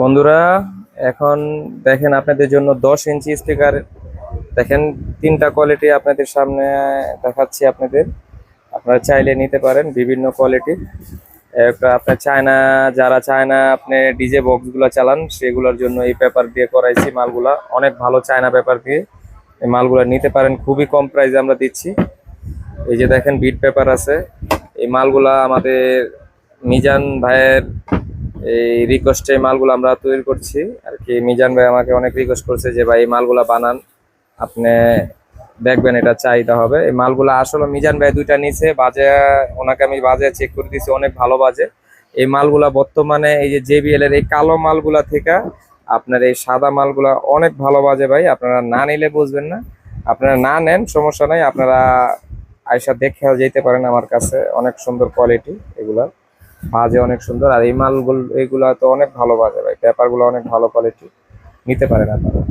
বন্ধুরা, এখন দেখেন আপনাদের জন্য দশ ইঞ্চি স্পিকার দেখেন, তিনটা কোয়ালিটি আপনাদের সামনে দেখাচ্ছি আপনাদের। আপনারা চাইলে নিতে পারেন বিভিন্ন কোয়ালিটির একটা আপনার চায়না, যারা চায়না আপনি ডিজে বক্সগুলো চালান, সেগুলোর জন্য এই পেপার দিয়ে করাইছি মালগুলা। অনেক ভালো চায়না পেপার দিয়ে এই মালগুলা নিতে পারেন। খুবই কম প্রাইসে আমরা দিচ্ছি। এই যে দেখেন বিট পেপার আছে। এই মালগুলা আমাদের মিজান ভাইয়ের এই রিকোয়েস্টে মালগুলো আমরা তৈরি করছি। আর কি মিজান ভাই আমাকে অনেক রিকোয়েস্ট করছে যে, ভাই, এই মালগুলা বানান। আপনি দেখবেন এটা চাহিদা হবে। এই মালগুলা আসলে মিজান ভাই দুইটা নিচে বাজে, ওনাকে আমি বাজে চেক করে দিয়েছি, অনেক ভালো বাজে। এই মালগুলা বর্তমানে এই যে জেবিএল এর এই কালো মালগুলা থেকে আপনার এই সাদা মালগুলা অনেক ভালো বাজে ভাই, আপনারা না নিলে বুঝবেন না। আপনারা না নেন, সমস্যা নাই, আপনারা আয়সা দেখে যেতে পারেন আমার কাছে, অনেক সুন্দর কোয়ালিটি এগুলা। বাজে অনেক সুন্দর, আর এই মালগুলো, এগুলা তো অনেক ভালো বাজে ভাই, পেপারগুলো অনেক ভালো কোয়ালিটি নিতে পারেন আপনারা।